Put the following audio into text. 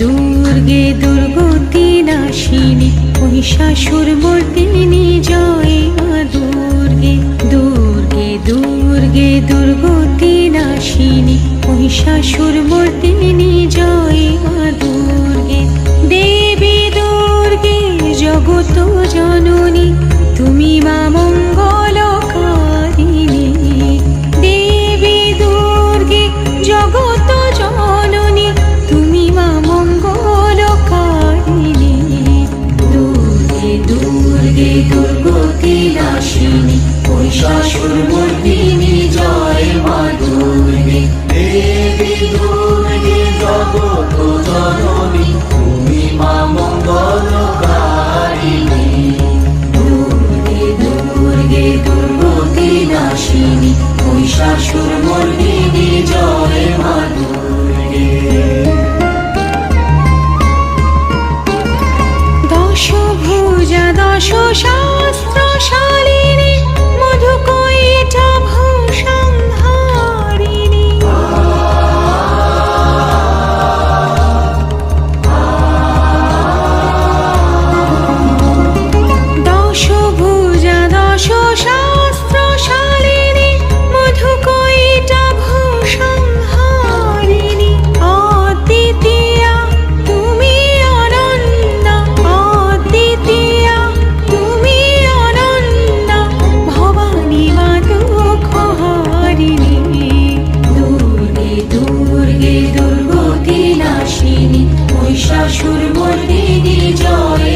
দুর্গে দুর্গতি নাশিনী শাশুর মর্তিনি জয় দুর্গে দুর্গে দুর্গে দুর্গতি নাশিনী শাশুর মর্তিনি জয় দুর্গে। দেবী দুর্গে, জগত জননী দুর্গতি নাশিনী মহিষাসুর মর্দিনী জয় মা দুর্গে। দেবী দুর্গে জগত জননী তুমি মা মঙ্গলকারিণী দুর্গে দুর্গে দুর্গতি নাশিনী মহিষাসুর মর্দিনী 树梢 মহিষাসুর মর্দিনী জয়।